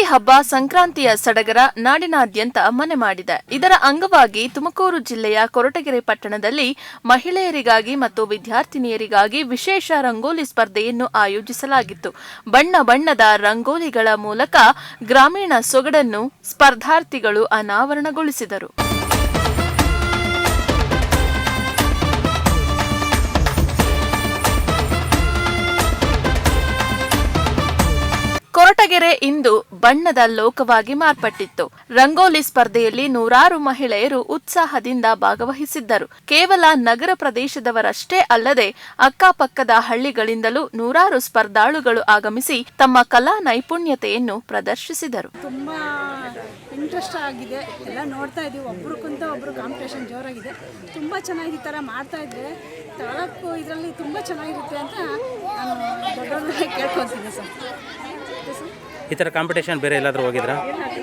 ಸುಗ್ಗಿ ಹಬ್ಬ ಸಂಕ್ರಾಂತಿಯ ಸಡಗರ ನಾಡಿನಾದ್ಯಂತ ಮನೆ ಮಾಡಿದೆ. ಇದರ ಅಂಗವಾಗಿ ತುಮಕೂರು ಜಿಲ್ಲೆಯ ಕೊರಟಗೆರೆ ಪಟ್ಟಣದಲ್ಲಿ ಮಹಿಳೆಯರಿಗಾಗಿ ಮತ್ತು ವಿದ್ಯಾರ್ಥಿನಿಯರಿಗಾಗಿ ವಿಶೇಷ ರಂಗೋಲಿ ಸ್ಪರ್ಧೆಯನ್ನು ಆಯೋಜಿಸಲಾಗಿತ್ತು. ಬಣ್ಣ ಬಣ್ಣದ ರಂಗೋಲಿಗಳ ಮೂಲಕ ಗ್ರಾಮೀಣ ಸೊಗಡನ್ನು ಸ್ಪರ್ಧಾರ್ಥಿಗಳು ಅನಾವರಣಗೊಳಿಸಿದರು. ಕೊರಟಗೆರೆ ಇಂದು ಬಣ್ಣದ ಲೋಕವಾಗಿ ಮಾರ್ಪಟ್ಟಿತ್ತು. ರಂಗೋಲಿ ಸ್ಪರ್ಧೆಯಲ್ಲಿ ನೂರಾರು ಮಹಿಳೆಯರು ಉತ್ಸಾಹದಿಂದ ಭಾಗವಹಿಸಿದ್ದರು. ಕೇವಲ ನಗರ ಪ್ರದೇಶದವರಷ್ಟೇ ಅಲ್ಲದೆ ಅಕ್ಕಪಕ್ಕದ ಹಳ್ಳಿಗಳಿಂದಲೂ ನೂರಾರು ಸ್ಪರ್ಧಾಳುಗಳು ಆಗಮಿಸಿ ತಮ್ಮ ಕಲಾ ನೈಪುಣ್ಯತೆಯನ್ನು ಪ್ರದರ್ಶಿಸಿದರು. ತುಂಬ ಇಂಟ್ರೆಸ್ಟ್ ಆಗಿದೆ. ಎಲ್ಲ ನೋಡ್ತಾ ಇದೀವಿ ಒಬ್ರಿಗಿಂತ ಒಬ್ರು ಕಾಂಪಿಟೇಷನ್ ಜೋರಾಗಿದೆ. ತುಂಬ ಚೆನ್ನಾಗಿ ಈ ಥರ ಮಾಡ್ತಾ ಇದ್ರೆ ತಗೊಳಕ್ಕೂ ಇದರಲ್ಲಿ ತುಂಬ ಚೆನ್ನಾಗಿರುತ್ತೆ ಅಂತ ನಾನು ದೊಡ್ಡವ್ರನ್ನ ಕೇಳ್ಕೊತೀನಿ ಸರ್. ಸರ್ ಈ ಥರ ಕಾಂಪಿಟೇಷನ್ ಬೇರೆ ಎಲ್ಲಾದರೂ ಹೋಗಿದ್ರಾ?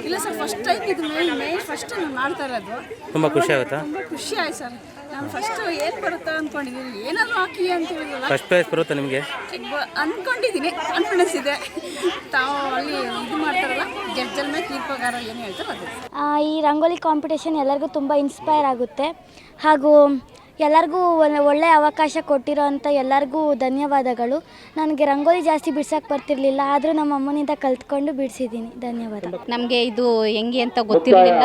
ಇಲ್ಲ ಸರ್ ಫಸ್ಟ್ ಟೈಮ್ ಇದು ಮೇನ್ ಮೇನ್ ಫಸ್ಟ್ ನಾನು ಮಾಡ್ತಾ ಇರೋದು. ತುಂಬ ಖುಷಿ ಆಗುತ್ತಾ? ತುಂಬ ಖುಷಿ ಆಯ್ತು ಸರ್. ನಾನು ಫಸ್ಟ್ ಏನು ಬರುತ್ತಾ ಅಂದ್ಕೊಂಡಿದ್ದೀನಿ ಏನಾದರೂ ಹಾಕಿ ಅಂತ ಹೇಳಿದ್ರಲ್ಲ ಫಸ್ಟ್ ಪ್ರೈಸ್ ಬರುತ್ತಾ ನಿಮಗೆ? ಬ- ಅನ್ಕೊಂಡಿದ್ದೀನಿ ಕಾನ್ಫಿಡೆನ್ಸ್ ಇದೆ. ತಾವು ಅಲ್ಲಿ ಇದು ಮಾಡ್ತಾರಲ್ಲ ಜಡ್ಜಲ್ ಮೇಲೆ ತೀರ್ಪಗಾರ ಏನು ಹೇಳ್ತಾರೋ ಅದು. ಆ, ಈ ರಂಗೋಲಿ ಕಾಂಪಿಟೇಷನ್ ಎಲ್ಲರಿಗೂ ತುಂಬ ಇನ್ಸ್ಪೈರ್ ಆಗುತ್ತೆ. ಹಾಗೂ ಎಲ್ಲರಿಗೂ ಒಳ್ಳೆ ಒಳ್ಳೆಯ ಅವಕಾಶ ಕೊಟ್ಟಿರೋಂಥ ಎಲ್ಲರಿಗೂ ಧನ್ಯವಾದಗಳು. ನನಗೆ ರಂಗೋಲಿ ಜಾಸ್ತಿ ಬಿಡ್ಸೋಕ್ಕೆ ಬರ್ತಿರ್ಲಿಲ್ಲ ಆದರೂ ನಮ್ಮ ಅಮ್ಮನಿಂದ ಕಲ್ತ್ಕೊಂಡು ಬಿಡಿಸಿದ್ದೀನಿ. ಧನ್ಯವಾದ. ನಮಗೆ ಇದು ಹೆಂಗೆ ಅಂತ ಗೊತ್ತಿರಲಿಲ್ಲ.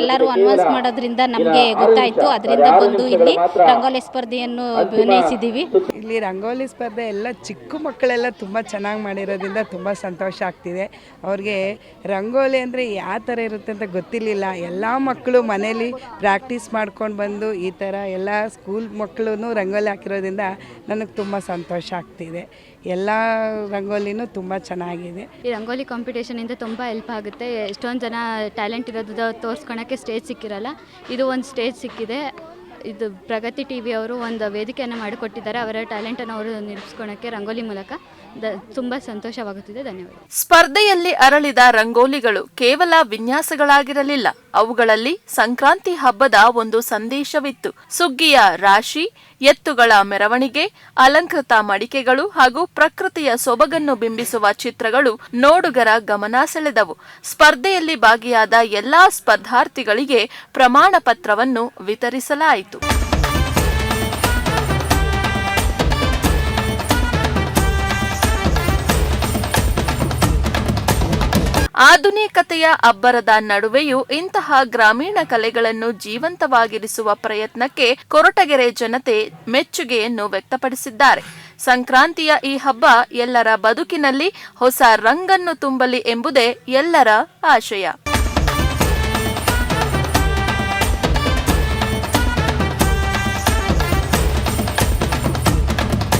ಎಲ್ಲರೂ ಅನ್ವಾನ್ಸ್ ಮಾಡೋದ್ರಿಂದ ನಮಗೆ ಗೊತ್ತಾಯಿತು. ಅದರಿಂದ ಬಂದು ಇಲ್ಲಿ ರಂಗೋಲಿ ಸ್ಪರ್ಧೆಯನ್ನು ಅಭಿನಯಿಸಿದ್ದೀವಿ ಇಲ್ಲಿ ರಂಗೋಲಿ ಸ್ಪರ್ಧೆ ಎಲ್ಲ ಚಿಕ್ಕ ಮಕ್ಕಳೆಲ್ಲ ತುಂಬ ಚೆನ್ನಾಗಿ ಮಾಡಿರೋದ್ರಿಂದ ತುಂಬ ಸಂತೋಷ ಆಗ್ತಿದೆ. ಅವ್ರಿಗೆ ರಂಗೋಲಿ ಅಂದರೆ ಯಾವ ಥರ ಇರುತ್ತೆ ಅಂತ ಗೊತ್ತಿರಲಿಲ್ಲ. ಎಲ್ಲ ಮಕ್ಕಳು ಮನೇಲಿ ಪ್ರಾಕ್ಟೀಸ್ ಮಾಡ್ಕೊಂಡು ಬಂದು ಈ ಥರ ಎಲ್ಲ ಸ್ಕೂಲ್ ಮಕ್ಕಳು ರಂಗೋಲಿ ಹಾಕಿರೋದ್ರಿಂದ ನನಗೆ ತುಂಬ ಸಂತೋಷ ಆಗ್ತಿದೆ. ಎಲ್ಲ ರಂಗೋಲಿನೂ ತುಂಬ ಚೆನ್ನಾಗಿದೆ. ಈ ರಂಗೋಲಿ ಕಾಂಪಿಟೇಷನಿಂದ ತುಂಬ ಹೆಲ್ಪ್ ಆಗುತ್ತೆ. ಎಷ್ಟೊಂದು ಜನ ಟ್ಯಾಲೆಂಟ್ ಇರೋದು ತೋರಿಸ್ಕೊಳಕ್ಕೆ ಸ್ಟೇಜ್ ಸಿಕ್ಕಿರಲ್ಲ. ಇದು ಒಂದು ಸ್ಟೇಜ್ ಸಿಕ್ಕಿದೆ. ಇದು ಪ್ರಗತಿ ಟಿ ವಿ ಅವರು ಒಂದು ವೇದಿಕೆಯನ್ನು ಮಾಡಿಕೊಟ್ಟಿದ್ದಾರೆ. ಅವರ ಟ್ಯಾಲೆಂಟನ್ನು ಅವರು ನಿರೂಪಿಸ್ಕೊಳಕ್ಕೆ ರಂಗೋಲಿ ಮೂಲಕ ದ ತುಂಬ ಸಂತೋಷವಾಗುತ್ತಿದೆ. ಧನ್ಯವಾದ. ಸ್ಪರ್ಧೆಯಲ್ಲಿ ಅರಳಿದ ರಂಗೋಲಿಗಳು ಕೇವಲ ವಿನ್ಯಾಸಗಳಾಗಿರಲಿಲ್ಲ. ಅವುಗಳಲ್ಲಿ ಸಂಕ್ರಾಂತಿ ಹಬ್ಬದ ಒಂದು ಸಂದೇಶವಿತ್ತು. ಸುಗ್ಗಿಯ ರಾಶಿ, ಎತ್ತುಗಳ ಮೆರವಣಿಗೆ, ಅಲಂಕೃತ ಮಡಿಕೆಗಳು ಹಾಗೂ ಪ್ರಕೃತಿಯ ಸೊಬಗನ್ನು ಬಿಂಬಿಸುವ ಚಿತ್ರಗಳು ನೋಡುಗರ ಗಮನ ಸೆಳೆದವು. ಸ್ಪರ್ಧೆಯಲ್ಲಿ ಭಾಗಿಯಾದ ಎಲ್ಲಾ ಸ್ಪರ್ಧಾರ್ಥಿಗಳಿಗೆ ಪ್ರಮಾಣ ಪತ್ರವನ್ನು ವಿತರಿಸಲಾಯಿತು. ಆಧುನಿಕತೆಯ ಅಬ್ಬರದ ನಡುವೆಯೂ ಇಂತಹ ಗ್ರಾಮೀಣ ಕಲೆಗಳನ್ನು ಜೀವಂತವಾಗಿರಿಸುವ ಪ್ರಯತ್ನಕ್ಕೆ ಕೊರಟಗೆರೆ ಜನತೆ ಮೆಚ್ಚುಗೆಯನ್ನು ವ್ಯಕ್ತಪಡಿಸಿದ್ದಾರೆ. ಸಂಕ್ರಾಂತಿಯ ಈ ಹಬ್ಬ ಎಲ್ಲರ ಬದುಕಿನಲ್ಲಿ ಹೊಸ ರಂಗನ್ನು ತುಂಬಲಿ ಎಂಬುದೇ ಎಲ್ಲರ ಆಶಯ.